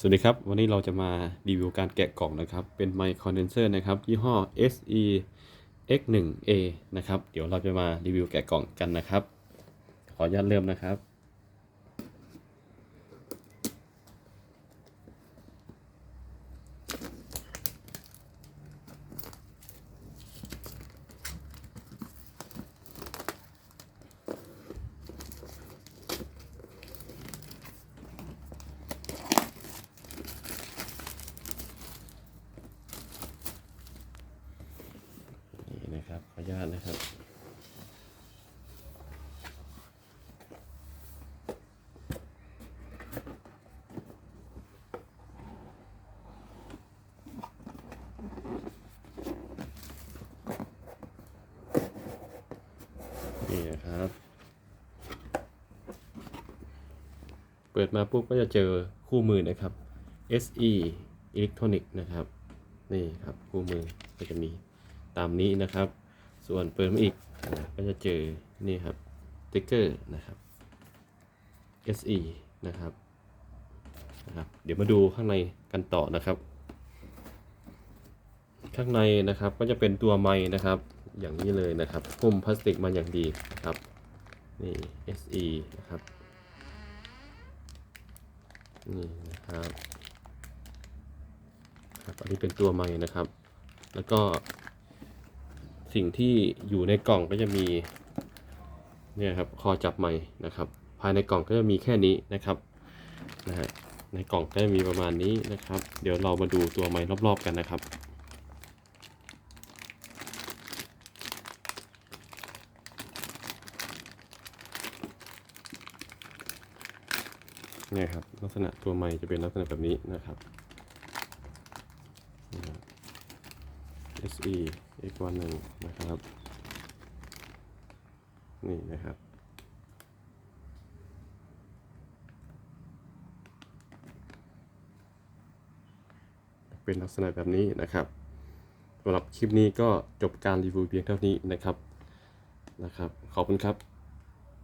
สวัสดีครับ วันนี้เราจะมารีวิวการแกะกล่องนะครับ เป็นไมค์คอนเดนเซอร์นะครับ ยี่ห้อ SE X1A นะครับ เดี๋ยวเราจะมารีวิวแกะกล่องกันนะครับ ขออนุญาตเริ่มนะครับ นะครับ ขออนุญาตนะครับ นี่นะครับ เปิดมาปุ๊บก็จะเจอคู่มือนะครับ SE Electronic นะครับ นี่ครับ คู่มือก็จะมีตามนี้นะครับ ส่วนเปิดมาอีกก็จะเจอนี่ครับสติ๊กเกอร์นะครับ SE นะครับนะครับเดี๋ยวมาดูข้างในกันต่อนะครับ ข้างในนะครับก็จะเป็นตัวไม้นะครับ อย่างนี้เลยนะครับหุ้มพลาสติกมาอย่างดีนะครับนี่ SE นะครับนี่นะครับครับ อันนี้เป็นตัวไม้นะครับ แล้วก็ สิ่งที่อยู่ในกล่องก็จะมีเนี่ยครับคอจับไม้นะครับ ภายในกล่องก็จะมีแค่นี้นะครับนะฮะในกล่องก็จะมีประมาณนี้นะครับ เดี๋ยวเรามาดูตัวไม้รอบๆกันนะครับเนี่ยครับลักษณะตัวไม้จะเป็นลักษณะแบบนี้นะครับ SE อีกวันหนึ่งนะครับ นี่นะครับ เป็นลักษณะแบบนี้นะครับสำหรับคลิปนี้ก็จบการรีวิวเพียงเท่านี้นะครับนะครับ ขอบคุณครับ